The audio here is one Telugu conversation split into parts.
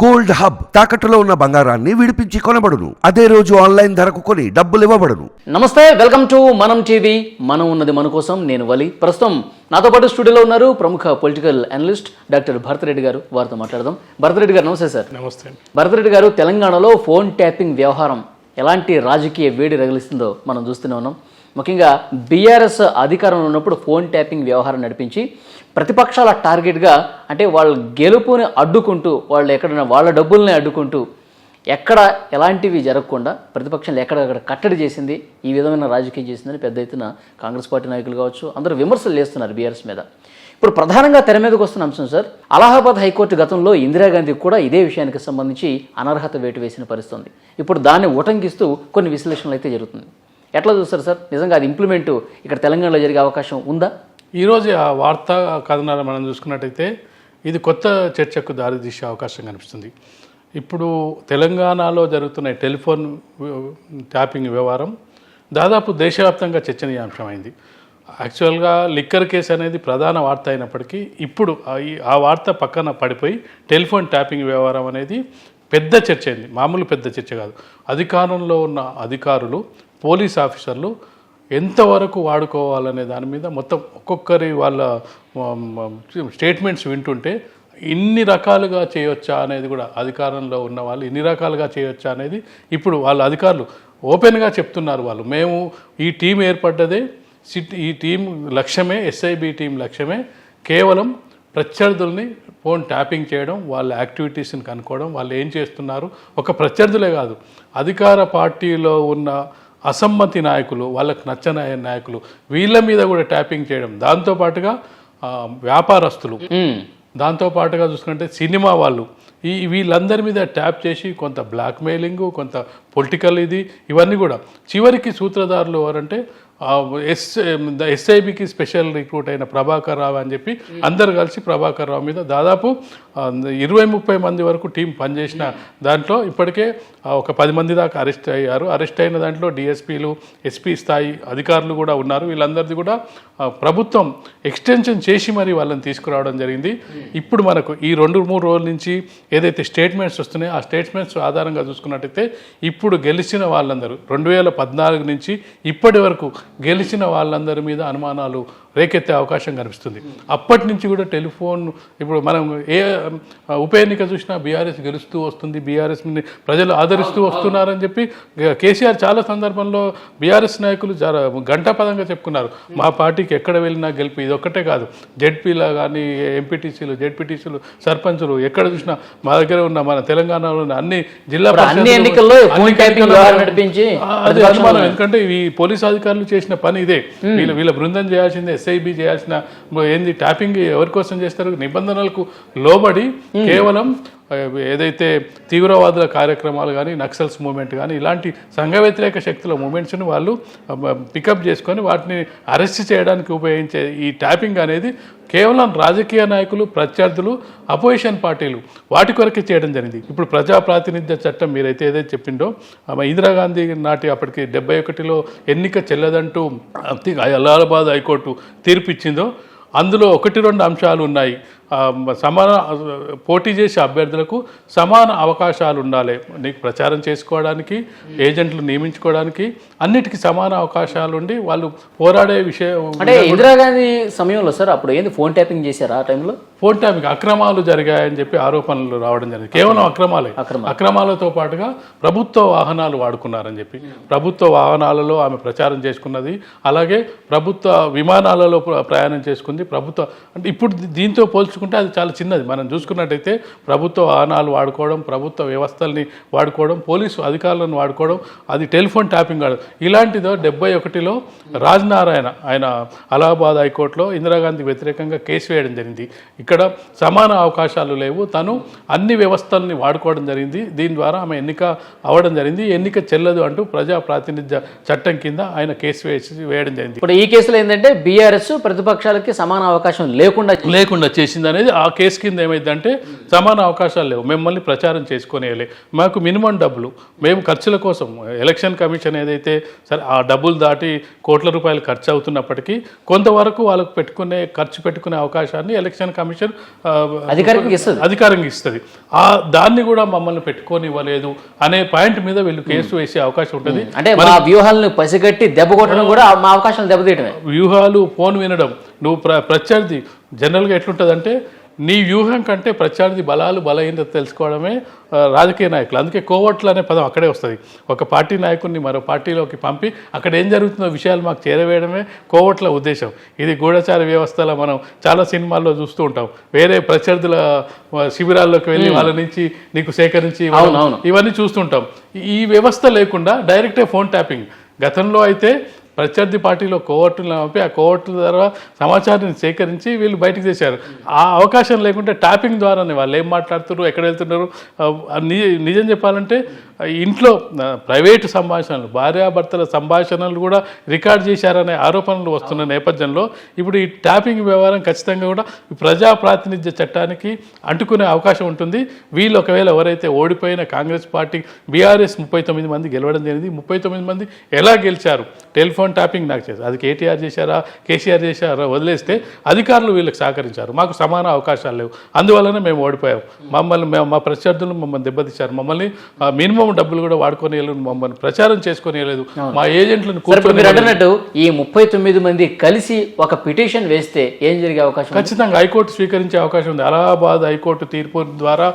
గోల్డ్ హబ్ తాకట్టులో ఉన్న బంగారాన్ని విడిపించి కొనబడును. అదే రోజు ఆన్లైన్ ధరకు కొని డబ్బులు ఇవ్వబడును. నమస్తే వెల్కమ్ టు మనం టీవీ. మనం ఉన్నది మన కోసం నేను వలి. ప్రస్తుతం నాతో పాటు స్టూడియోలో ఉన్నారు ప్రముఖ పొలిటికల్ అనలిస్ట్ డాక్టర్ భరతరెడ్డి గారు. వారితో మాట్లాడదాం. భరతరెడ్డి గారు నమస్తే సార్. నమస్తే భరతరెడ్డి గారు తెలంగాణలో ఫోన్ ట్యాపింగ్ వ్యవహారం ఎలాంటి రాజకీయ వేడి రగిలిస్తుందో మనం చూస్తూనే ఉన్నాం. ముఖ్యంగా బీఆర్ఎస్ అధికారంలో ఉన్నప్పుడు ఫోన్ ట్యాపింగ్ వ్యవహారం నడిపించి ప్రతిపక్షాల టార్గెట్గా అంటే వాళ్ళ గెలుపుని అడ్డుకుంటూ వాళ్ళు ఎక్కడైనా వాళ్ళ డబ్బుల్ని అడ్డుకుంటూ ఎక్కడ ఎలాంటివి జరగకుండా ప్రతిపక్షాలు ఎక్కడెక్కడ కట్టడి చేసింది ఈ విధమైన రాజకీయం చేసిందని పెద్ద ఎత్తున కాంగ్రెస్ పార్టీ నాయకులు కావచ్చు అందరూ విమర్శలు చేస్తున్నారు బీఆర్ఎస్ మీద. ఇప్పుడు ప్రధానంగా తెర మీదకి వస్తున్న అంశం సార్ అలహాబాద్ హైకోర్టు గతంలో ఇందిరాగాంధీ కూడా ఇదే విషయానికి సంబంధించి అనర్హత వేటు వేసిన పరిస్థితి ఉంది. ఇప్పుడు దాన్ని ఉటంకిస్తూ కొన్ని విశ్లేషణలు అయితే జరుగుతుంది ఎట్లా చూస్తారు సార్? నిజంగా అది ఇంప్లిమెంట్ ఇక్కడ తెలంగాణలో జరిగే అవకాశం ఉందా? ఈరోజు ఆ వార్తా కథనాలు మనం చూసుకున్నట్టయితే ఇది కొత్త చర్చకు దారితీసే అవకాశం కనిపిస్తుంది. ఇప్పుడు తెలంగాణలో జరుగుతున్న టెలిఫోన్ ట్యాపింగ్ వ్యవహారం దాదాపు దేశవ్యాప్తంగా చర్చనీయాంశమైంది. యాక్చువల్గా లిక్కర్ కేసు అనేది ప్రధాన వార్త అయినప్పటికీ ఇప్పుడు ఈ- ఆ వార్త పక్కన పడిపోయి టెలిఫోన్ ట్యాపింగ్ వ్యవహారం అనేది పెద్ద చర్చ అయింది. మామూలు పెద్ద చర్చ కాదు. అధికారంలో ఉన్న అధికారులు పోలీస్ ఆఫీసర్లు ఎంతవరకు వాడుకోవాలనే దాని మీద మొత్తం ఒక్కొక్కరి వాళ్ళ స్టేట్మెంట్స్ వింటుంటే ఇన్ని రకాలుగా చేయొచ్చా అనేది కూడా అధికారంలో ఉన్న వాళ్ళు ఇన్ని రకాలుగా చేయొచ్చా అనేది ఇప్పుడు వాళ్ళ అధికారులు ఓపెన్గా చెప్తున్నారు వాళ్ళు. మేము ఈ టీం ఏర్పడ్డదే సిట్ ఈ టీం లక్ష్యమే ఎస్ఐబి టీం లక్ష్యమే. కేవలం ప్రత్యర్థుల్ని ఫోన్ ట్యాపింగ్ చేయడం వాళ్ళ యాక్టివిటీస్ని కనుక్కోవడం వాళ్ళు ఏం చేస్తున్నారు? ఒక ప్రత్యర్థులే కాదు అధికార పార్టీలో ఉన్న అసమ్మతి నాయకులు వాళ్ళకు నచ్చని నాయకులు వీళ్ళ మీద కూడా ట్యాపింగ్ చేయడం. దాంతోపాటుగా వ్యాపారస్తులు. మ్మ్. దాంతో పాటుగా చూసుకుంటే సినిమా వాళ్ళు. ఈ వీళ్ళందరి మీద ట్యాప్ చేసి కొంత బ్లాక్మెయిలింగ్ కొంత పొలిటికల్ ఇది ఇవన్నీ కూడా. చివరికి సూత్రధారులు ఎవరంటే ఎస్ ఎస్ఐబికి స్పెషల్ రిక్రూట్ అయిన ప్రభాకర్ రావు అని చెప్పి అందరు కలిసి ప్రభాకర్ రావు మీద దాదాపు ఇరవై ముప్పై మంది వరకు టీం పనిచేసిన దాంట్లో ఇప్పటికే ఒక పది మంది దాకా అరెస్ట్ అయ్యారు. అరెస్ట్ అయిన దాంట్లో డిఎస్పీలు ఎస్పీ స్థాయి అధికారులు కూడా ఉన్నారు. వీళ్ళందరిది కూడా ప్రభుత్వం ఎక్స్టెన్షన్ చేసి మరి వాళ్ళని తీసుకురావడం జరిగింది. ఇప్పుడు మనకు ఈ రెండు మూడు రోజుల నుంచి ఏదైతే స్టేట్మెంట్స్ వస్తున్నాయో ఆ స్టేట్మెంట్స్ ఆధారంగా చూసుకున్నట్టయితే ఇప్పుడు గెలిచిన వాళ్ళందరూ రెండు వేల పద్నాలుగు నుంచి ఇప్పటి వరకు గెలిచిన వాళ్ళందరి మీద అనుమానాలు రేకెత్తే అవకాశం కనిపిస్తుంది. అప్పటి నుంచి కూడా టెలిఫోన్ ఇప్పుడు మనం ఏ ఉప ఎన్నిక చూసినా బీఆర్ఎస్ గెలుస్తూ వస్తుంది బీఆర్ఎస్ ప్రజలు ఆదరిస్తూ వస్తున్నారని చెప్పి కేసీఆర్ చాలా సందర్భంలో బీఆర్ఎస్ నాయకులు చాలా గంటాపదంగా చెప్పుకున్నారు. మా పార్టీకి ఎక్కడ వెళ్ళినా గెలుపు ఇది ఒక్కటే కాదు. జెడ్పీలో కానీ ఎంపీటీసీలు జెడ్పీటీసీలు సర్పంచులు ఎక్కడ చూసినా మా దగ్గర ఉన్న మన తెలంగాణలో ఉన్న అన్ని జిల్లా ఎన్నికల్లో ఎందుకంటే ఈ పోలీస్ అధికారులు చేసిన పని ఇదే. వీళ్ళ వీళ్ళ బృందం చేయాల్సింది. ఎస్ఐబి చేయాల్సిన ఏంది ట్యాపింగ్ ఎవరి కోసం చేస్తారు? నిబంధనలకు లోబడి కేవలం ఏదైతే తీవ్రవాదుల కార్యక్రమాలు కానీ నక్సల్స్ మూమెంట్ కానీ ఇలాంటి సంఘ వ్యతిరేక శక్తుల మూమెంట్స్ని వాళ్ళు పికప్ చేసుకొని వాటిని అరెస్ట్ చేయడానికి ఉపయోగించే ఈ ట్యాపింగ్ అనేది కేవలం రాజకీయ నాయకులు ప్రత్యర్థులు అపోజిషన్ పార్టీలు వాటి కొరకే చేయడం జరిగింది. ఇప్పుడు ప్రజా ప్రాతినిధ్య చట్టం మీరైతే ఏదైతే చెప్పిండో ఇందిరాగాంధీ నాటి అప్పటికి డెబ్బై ఒకటిలో ఎన్నిక చెల్లదంటూ అతి- అలహాబాద్ హైకోర్టు తీర్పు ఇచ్చిందో అందులో ఒకటి రెండు అంశాలు ఉన్నాయి. సమాన పోటీ చేసే అభ్యర్థులకు సమాన అవకాశాలు ఉండాలి నీకు ప్రచారం చేసుకోవడానికి ఏజెంట్లు నియమించుకోవడానికి అన్నిటికీ సమాన అవకాశాలు ఉండి వాళ్ళు పోరాడే విషయం అంటే ఇందిరాగాంధీ సమయంలో సార్ అప్పుడు ఏంది ఫోన్ ట్యాపింగ్ చేశారా ఆ టైంలో? ఫోన్ ట్యాపింగ్ అక్రమాలు జరిగాయని చెప్పి ఆరోపణలు రావడం జరిగింది. కేవలం అక్రమాలే. అక్రమాలు. అక్రమాలతో పాటుగా ప్రభుత్వ వాహనాలు వాడుకున్నారని చెప్పి. ప్రభుత్వ వాహనాలలో ఆమె ప్రచారం చేసుకున్నది. అలాగే ప్రభుత్వ విమానాలలో ప్ర- ప్రయాణం చేసుకుంది. ప్రభుత్వ అంటే ఇప్పుడు దీంతో పోల్చుకుంటే అది చాలా చిన్నది. మనం చూసుకున్నట్టయితే ప్రభుత్వ వాహనాలు వాడుకోవడం ప్రభుత్వ వ్యవస్థల్ని వాడుకోవడం పోలీసు అధికారులను వాడుకోవడం అది టెలిఫోన్ ట్యాపింగ్ కాదు. ఇలాంటిదో డెబ్బై ఒకటిలో రాజ్ నారాయణ ఆయన అలహాబాద్ హైకోర్టులో ఇందిరాగాంధీ వ్యతిరేకంగా కేసు వేయడం జరిగింది. ఇక్కడ సమాన అవకాశాలు లేవు. తను అన్ని వ్యవస్థల్ని వాడుకోవడం జరిగింది. దీని ద్వారా ఆమె ఎన్నిక అవ్వడం జరిగింది. ఎన్నిక చెల్లదు అంటూ ప్రజా ప్రాతినిధ్య చట్టం కింద ఆయన కేసు వేసి వేయడం జరిగింది. ఇప్పుడు ఈ కేసులో ఏంటంటే బీఆర్ఎస్ ప్రతిపక్షాలకి సమాన అవకాశం లేకుండా లేకుండా చేసింది చేసింది అనేది ఆ కేసు కింద ఏమైందంటే సమాన అవకాశాలు లేవు. మిమ్మల్ని ప్రచారం చేసుకునేయాలి. మాకు మినిమం డబ్బులు. మేము ఖర్చుల కోసం ఎలక్షన్ కమిషన్ ఏదైతే సరే ఆ డబ్బులు దాటి కోట్ల రూపాయలు ఖర్చు అవుతున్నప్పటికీ కొంతవరకు వాళ్ళకు పెట్టుకునే ఖర్చు పెట్టుకునే అవకాశాన్ని ఎలక్షన్ కమిషన్ ఆ, అధికారికంగా ఇస్తుంది. అధికారంగా ఇస్తుంది. ఆ దాన్ని కూడా మమ్మల్ని పెట్టుకొని ఇవ్వలేదు అనే పాయింట్ మీద వీళ్ళు కేసు వేసే అవకాశం ఉంటుంది. అంటే మా వ్యూహాలను పసిగట్టి దెబ్బ కొట్టడం కూడా మా అవకాశం దెబ్బతీయటమే. వ్యూహాలు ఫోన్ వినడం నువ్వు ప్ర ప్రత్యర్థి. జనరల్గా ఎట్లుంటుందంటే నీ వ్యూహం కంటే ప్రత్యర్థి బలాలు బలహీనత తెలుసుకోవడమే రాజకీయ నాయకులు. అందుకే కోవట్లు అనే పదం అక్కడే వస్తుంది. ఒక పార్టీ నాయకుడిని మరో పార్టీలోకి పంపి అక్కడ ఏం జరుగుతుందో విషయాలు మాకు చేరవేయడమే కోవట్ల ఉద్దేశం. ఇది గూఢచార వ్యవస్థలో మనం చాలా సినిమాల్లో చూస్తూ ఉంటాం. వేరే ప్రత్యర్థుల శిబిరాల్లోకి వెళ్ళి వాళ్ళ నుంచి నీకు సేకరించి. ఇవన్నీ చూస్తుంటాం ఈ వ్యవస్థ లేకుండా డైరెక్టే ఫోన్ ట్యాపింగ్. గతంలో అయితే ప్రత్యర్థి పార్టీలో కోవర్టులను పంపి ఆ కోవర్టుల ద్వారా సమాచారాన్ని సేకరించి వీళ్ళు బయటకు చేశారు ఆ అవకాశం లేకుంటే ట్యాపింగ్ ద్వారానే వాళ్ళు ఏం మాట్లాడుతున్నారు ఎక్కడ వెళ్తున్నారు నిజం చెప్పాలంటే ఇంట్లో ప్రైవేటు సంభాషణలు భార్యాభర్తల సంభాషణలు కూడా రికార్డ్ చేశారనే ఆరోపణలు వస్తున్న నేపథ్యంలో ఇప్పుడు ఈ ట్యాపింగ్ వ్యవహారం ఖచ్చితంగా కూడా ప్రజా ప్రాతినిధ్య చట్టానికి అంటుకునే అవకాశం ఉంటుంది. వీళ్ళు ఒకవేళ ఎవరైతే ఓడిపోయిన కాంగ్రెస్ పార్టీ బీఆర్ఎస్ ముప్పై తొమ్మిది మంది గెలవడం జరిగింది. ముప్పై తొమ్మిది మంది ఎలా గెలిచారు? టెలిఫోన్ ట్యాపింగ్ నాకు చేశారు. అది కేటీఆర్ చేశారా కేసీఆర్ చేశారా వదిలేస్తే అధికారులు వీళ్ళకి సహకరించారు. మాకు సమాన అవకాశాలు లేవు. అందువల్లనే మేము ఓడిపోయాం. మమ్మల్ని మేము మా ప్రత్యర్థులు మమ్మల్ని దెబ్బతీశారు. మమ్మల్ని మినిమం డబ్బులు కూడా వాడుకొని మమ్మల్ని ప్రచారం చేసుకొని మా ఏజెంట్లను కూర్చొని ఈ ముప్పై తొమ్మిది మంది కలిసి ఒక పిటిషన్ వేస్తే ఏం జరిగే అవకాశం? ఖచ్చితంగా హైకోర్టు స్వీకరించే అవకాశం ఉంది. అలహాబాద్ హైకోర్టు తీర్పు ద్వారా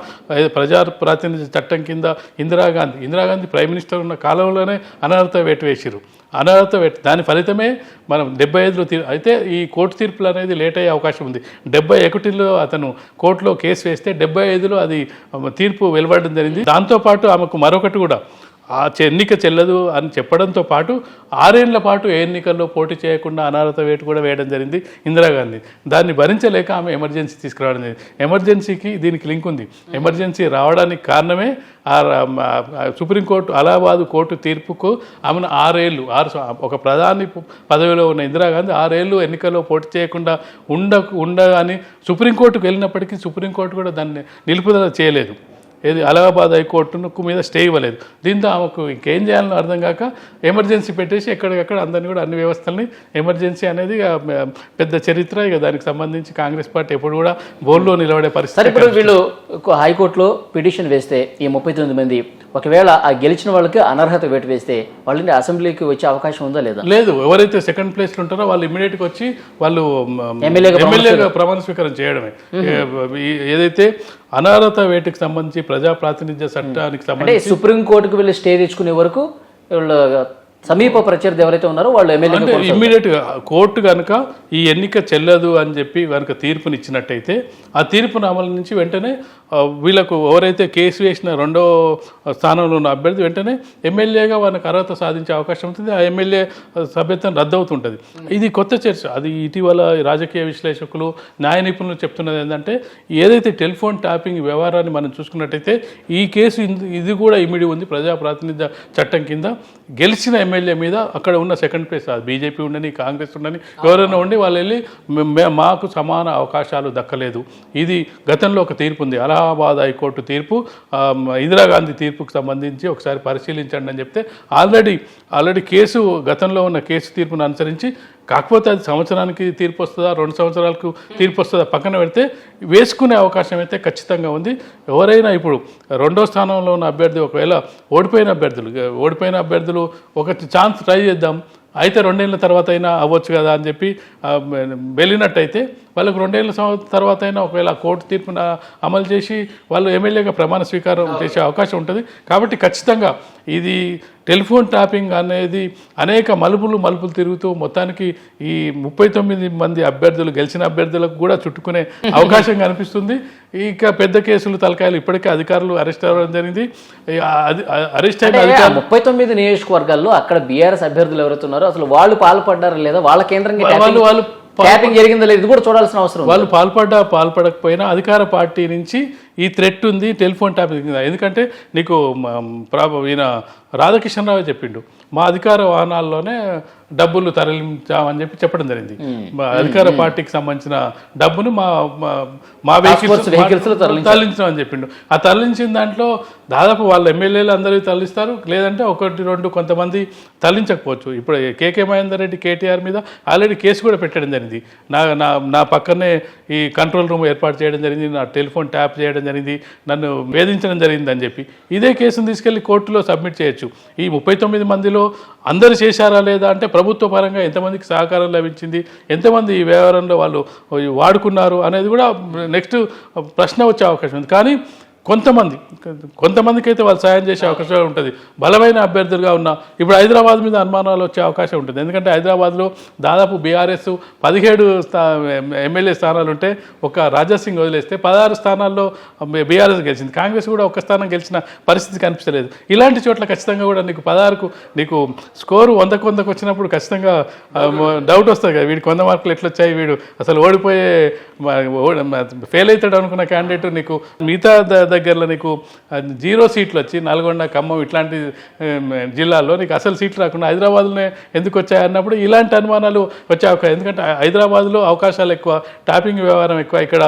ప్రజా ప్రాతినిధ్య చట్టం కింద ఇందిరాగాంధీ ఇందిరాగాంధీ ప్రైమ్ మినిస్టర్ ఉన్న కాలంలోనే అనర్హత వేటు వేసిరు అనర్హత పెట్టి దాని ఫలితమే మనం డెబ్బై ఐదులో తీ అయితే ఈ కోర్టు తీర్పులు అనేది లేట్ అయ్యే అవకాశం ఉంది. డెబ్బై ఒకటిలో అతను కోర్టులో కేసు వేస్తే డెబ్బై ఐదులో అది తీర్పు వెలువడడం జరిగింది. దాంతోపాటు ఆమెకు మరొకటి కూడా. ఆ ఎన్నిక చెల్లదు అని చెప్పడంతో పాటు ఆరేళ్ళ పాటు ఏ ఎన్నికల్లో పోటీ చేయకుండా అనారత వేటు కూడా వేయడం జరిగింది ఇందిరాగాంధీ. దాన్ని భరించలేక ఆమె ఎమర్జెన్సీ తీసుకురావడం జరిగింది. ఎమర్జెన్సీకి దీనికి లింక్ ఉంది. ఎమర్జెన్సీ రావడానికి కారణమే ఆ సుప్రీంకోర్టు అలహాబాద్ కోర్టు తీర్పుకు ఆమెను ఆరేళ్ళు ఆరు ఒక ప్రధాని పదవిలో ఉన్న ఇందిరాగాంధీ ఆరేళ్ళు ఎన్నికల్లో పోటీ చేయకుండా ఉండ ఉండగాని సుప్రీంకోర్టుకు వెళ్ళినప్పటికీ సుప్రీంకోర్టు కూడా దాన్ని నిలుపుదల చేయలేదు. ఏది? అలహాబాద్ హైకోర్టుకు మీద స్టే ఇవ్వలేదు. దీంతో ఆమెకు ఇంకేం చేయాలని అర్థం కాక ఎమర్జెన్సీ పెట్టేసి ఎక్కడికక్కడ అందరినీ కూడా అన్ని వ్యవస్థల్ని ఎమర్జెన్సీ అనేది పెద్ద చరిత్ర. ఇక దానికి సంబంధించి కాంగ్రెస్ పార్టీ ఎప్పుడు కూడా బోర్లో నిలబడే పరిస్థితి ఇప్పుడు వీళ్ళు హైకోర్టులో పిటిషన్ వేస్తే ఈ ముప్పై తొమ్మిది మంది ఒకవేళ ఆ గెలిచిన వాళ్ళకి అనర్హత వేటు వేస్తే వాళ్ళని అసెంబ్లీకి వచ్చే అవకాశం ఉందా లేదా? లేదు. ఎవరైతే సెకండ్ ప్లేస్లో ఉంటారో వాళ్ళు ఇమీడియట్గా వచ్చి వాళ్ళు ఎమ్మెల్యేగా ప్రమాణ స్వీకారం. చేయడమే. ఏదైతే అనర్హత వేటికి సంబంధించి ప్రజా ప్రాతినిధ్య చట్టానికి సంబంధించి సుప్రీం కోర్టుకు వెళ్ళి స్టే తెచ్చుకునే వరకు వీళ్ళు సమీప ప్రత్యర్థి ఎవరైతే ఉన్నారో వాళ్ళు ఎమ్మెల్యే ఇమ్మీడియట్ కోర్టు కనుక ఈ ఎన్నిక చెల్లదు అని చెప్పి కనుక తీర్పునిచ్చినట్టయితే ఆ తీర్పును అమలు నుంచి వెంటనే వీళ్ళకు ఎవరైతే కేసు వేసిన రెండో స్థానంలో ఉన్న అభ్యర్థి వెంటనే ఎమ్మెల్యేగా వాళ్ళకి అర్హత సాధించే అవకాశం ఉంటుంది. ఆ ఎమ్మెల్యే సభ్యత్వం రద్దవుతుంటుంది. ఇది కొత్త చర్చ. అది ఇటీవల రాజకీయ విశ్లేషకులు న్యాయ నిపుణులు చెప్తున్నది ఏంటంటే ఏదైతే టెలిఫోన్ ట్యాపింగ్ వ్యవహారాన్ని మనం చూసుకున్నట్టయితే ఈ కేసు ఇందు- కూడా ఇమిడి ఉంది ప్రజా ప్రాతినిధ్య చట్టం కింద. గెలిచిన ఎమ్మెల్యే మీద అక్కడ ఉన్న సెకండ్ ప్లేస్ బీజేపీ ఉండని కాంగ్రెస్ ఉండని ఎవరైనా ఉండి వాళ్ళు వెళ్ళి మాకు సమాన అవకాశాలు దక్కలేదు. ఇది గతంలో ఒక తీర్పు ఉంది. అలహాబాద్ హైకోర్టు తీర్పు ఇందిరాగాంధీ తీర్పుకు సంబంధించి ఒకసారి పరిశీలించండి అని చెప్తే ఆల్రెడీ ఆల్రెడీ కేసు గతంలో ఉన్న కేసు తీర్పును అనుసరించి కాకపోతే అది సంవత్సరానికి తీర్పు వస్తుందా? రెండు సంవత్సరాలకు తీర్పు వస్తుందా? పక్కన పెడితే వేసుకునే అవకాశం అయితే ఖచ్చితంగా ఉంది. ఎవరైనా ఇప్పుడు రెండో స్థానంలో ఉన్న అభ్యర్థి ఒకవేళ ఓడిపోయిన అభ్యర్థులు ఓడిపోయిన అభ్యర్థులు ఒక ఛాన్స్ ట్రై చేద్దాం. అయితే రెండేళ్ళ తర్వాత అయినా అవ్వచ్చు కదా అని చెప్పి వెళ్ళినట్టయితే వాళ్ళకు రెండేళ్ళ సంవ- తర్వాత అయినా ఒకవేళ కోర్టు తీర్పున అమలు చేసి వాళ్ళు ఎమ్మెల్యేగా ప్రమాణ స్వీకారం చేసే అవకాశం ఉంటుంది. కాబట్టి ఖచ్చితంగా ఇది టెలిఫోన్ ట్యాపింగ్ అనేది అనేక మలుపులు మలుపులు తిరుగుతూ మొత్తానికి ఈ ముప్పై తొమ్మిది మంది అభ్యర్థులు గెలిచిన అభ్యర్థులకు కూడా చుట్టుకునే అవకాశం కనిపిస్తుంది. ఇక పెద్ద కేసులు తలకాయలు ఇప్పటికే అధికారులు అరెస్ట్ అవ్వడం జరిగింది. అరెస్ట్ అయిన ముప్పై తొమ్మిది నియోజకవర్గాల్లో అక్కడ బీఆర్ఎస్ అభ్యర్థులు ఎవరైతే ఉన్నారో అసలు వాళ్ళు పాల్పడ్డారా లేదా? వాళ్ళ కేంద్రంగా వాళ్ళు వాళ్ళు ట్యాపింగ్ జరిగిందా లేదు? ఇది కూడా చూడాల్సిన అవసరం. వాళ్ళు పాల్పడ్డా పాల్పడకపోయినా అధికార పార్టీ నుంచి ఈ థ్రెట్ ఉంది టెలిఫోన్ ట్యాపింగ్ ఎందుకంటే నీకు మ, ప్రాబ- ఈయన రాధాకిషన్ రావు చెప్పిండు. మా అధికార వాహనాల్లోనే డబ్బులు తరలించామని చెప్పి చెప్పడం జరిగింది. మా అధికార పార్టీకి సంబంధించిన డబ్బును మా మా- మా Force vehicles లో తరలించాం. తరలించడం అని చెప్పిండు. ఆ తరలించిన దాంట్లో దాదాపు వాళ్ళ ఎమ్మెల్యేలు అందరికీ తరలిస్తారు. లేదంటే ఒకటి రెండు కొంతమంది తరలించకపోవచ్చు. ఇప్పుడు కేకే మహేందర్ రెడ్డి కేటీఆర్ మీద ఆల్రెడీ కేసు కూడా పెట్టడం జరిగింది. నా నా నా పక్కనే ఈ కంట్రోల్ రూమ్ ఏర్పాటు చేయడం జరిగింది నా టెలిఫోన్ ట్యాప్ చేయడం జరిగింది నన్ను వేధించడం జరిగింది అని చెప్పి. ఇదే కేసును తీసుకెళ్ళి కోర్టులో సబ్మిట్ చేయొచ్చు. ఈ ముప్పై తొమ్మిది మందిలో అందరు చేశారా లేదా అంటే ప్రభుత్వ పరంగా ఎంతమందికి సహకారం లభించింది ఎంతమంది ఈ వ్యవహారంలో వాళ్ళు వాడుకున్నారు అనేది కూడా నెక్స్ట్ ప్రశ్న వచ్చే అవకాశం ఉంది. కానీ కొంతమంది కొంతమందికి అయితే వాళ్ళు సాయం చేసే అవకాశం ఉంటుంది. బలమైన అభ్యర్థులుగా ఉన్న ఇప్పుడు హైదరాబాద్ మీద అనుమానాలు వచ్చే అవకాశం ఉంటుంది. ఎందుకంటే హైదరాబాద్లో దాదాపు బీఆర్ఎస్ పదిహేడు స్థా ఎమ్మెల్యే స్థానాలు ఉంటే ఒక రాజాసింగ్ వదిలేస్తే పదహారు స్థానాల్లో బీఆర్ఎస్ గెలిచింది. కాంగ్రెస్ కూడా ఒక స్థానం గెలిచిన పరిస్థితి కనిపించలేదు. ఇలాంటి చోట్ల ఖచ్చితంగా కూడా నీకు పదహారుకు నీకు స్కోరు వందకు వందకు వచ్చినప్పుడు ఖచ్చితంగా డౌట్ వస్తుంది కదా. వీడికి వంద మార్కులు ఎట్లా వచ్చాయి వీడు అసలు ఓడిపోయే ఫెయిల్ అవుతాడు అనుకున్న క్యాండిడేట్ నీకు మిగతా దగ్గరలో నీకు జీరో సీట్లు వచ్చి నల్గొండ ఖమ్మం ఇట్లాంటి జిల్లాల్లో నీకు అసలు సీట్లు రాకుండా హైదరాబాద్లోనే ఎందుకు వచ్చాయన్నప్పుడు ఇలాంటి అనుమానాలు వచ్చే అవకాశం ఎందుకంటే హైదరాబాద్లో అవకాశాలు ఎక్కువ టాపింగ్ వ్యవహారం ఎక్కువ ఇక్కడ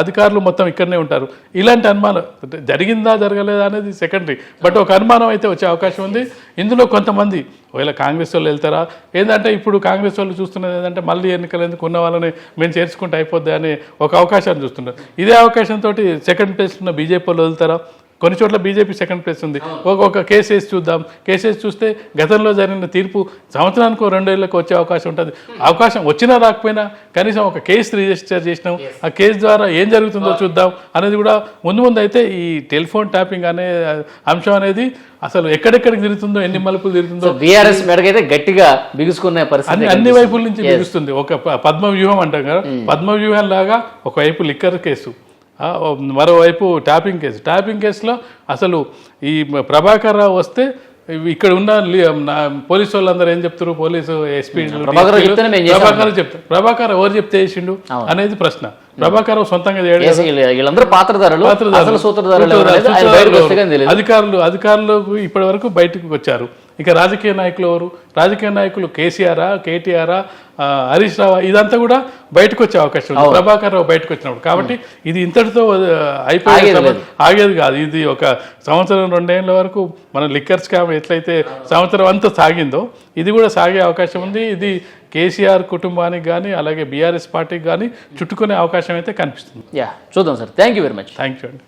అధికారులు మొత్తం ఇక్కడనే ఉంటారు. ఇలాంటి అనుమానం జరిగిందా జరగలేదా అనేది సెకండరీ. బట్ ఒక అనుమానం అయితే వచ్చే అవకాశం ఉంది. ఇందులో కొంతమంది ఒకవేళ కాంగ్రెస్ వాళ్ళు వెళ్తారా? ఏంటంటే ఇప్పుడు కాంగ్రెస్ వాళ్ళు చూస్తున్నది ఏంటంటే మళ్ళీ ఎన్నికలు ఎందుకు ఉన్న వాళ్ళని మేము చేర్చుకుంటే అయిపోద్ది అనే ఒక అవకాశాన్ని చూస్తున్నారు. ఇదే అవకాశంతో సెకండ్ ప్లేస్ ఉన్న బీజేపీ వాళ్ళు వెళ్తారా? కొన్ని చోట్ల బీజేపీ సెకండ్ ప్లేస్ ఉంది. ఒక ఒక కేసు వేసి చూద్దాం. కేసు వేసి చూస్తే గతంలో జరిగిన తీర్పు సంవత్సరానికి రెండేళ్ళకు వచ్చే అవకాశం ఉంటుంది. అవకాశం వచ్చినా రాకపోయినా కనీసం ఒక కేసు రిజిస్టర్ చేసినాం. ఆ కేసు ద్వారా ఏం జరుగుతుందో చూద్దాం అనేది కూడా ముందు ముందు అయితే ఈ టెలిఫోన్ ట్యాపింగ్ అనే అంశం అనేది అసలు ఎక్కడెక్కడికి తిరుగుతుందో ఎన్ని మలుపులు తిరుగుతుందో బీఆర్ఎస్ మెడకైతే గట్టిగా బిగుసుకునే పరిస్థితి అన్ని వైపుల నుంచి బిగుస్తుంది. ఒక పద్మ వ్యూహం అంటాం కదా. పద్మ వ్యూహం లాగా ఒకవైపు లిక్కర్ కేసు. మరోవైపు ట్యాపింగ్ కేసు. ట్యాపింగ్ కేసులో అసలు ఈ ప్రభాకర్ రావు వస్తే ఇక్కడ ఉన్న పోలీసు వాళ్ళందరూ ఏం చెప్తారు? పోలీసు ఎస్పీ ప్రభాకర్ చెప్తారు. ప్రభాకర్ ఎవరు చెప్తే చేసిండు అనేది ప్రశ్న. ప్రభాకర్ రావు సొంతంగా చేయడం వీళ్ళందరూ పాత్రధారులు. అధికారులు అధికారులకు ఇప్పటి వరకు బయటకు వచ్చారు. ఇక రాజకీయ నాయకులు ఎవరు? రాజకీయ నాయకులు కేసీఆరా కేటీఆరా హరీష్ రావు? ఇదంతా కూడా బయటకు వచ్చే అవకాశం ఉంది. ప్రభాకర్ రావు బయటకు వచ్చినప్పుడు. కాబట్టి ఇది ఇంతటితో అయిపోయే ఆగేది కాదు. ఇది ఒక సంవత్సరం రెండేళ్ళ వరకు మన లిక్కర్ స్కామ్ ఎట్లయితే సంవత్సరం అంతా సాగిందో ఇది కూడా సాగే అవకాశం ఉంది. ఇది కేసీఆర్ కుటుంబానికి కానీ అలాగే బీఆర్ఎస్ పార్టీకి కానీ చుట్టుకునే అవకాశం అయితే కనిపిస్తుంది. యా చూద్దాం sir. Thank you very much thank you అండి.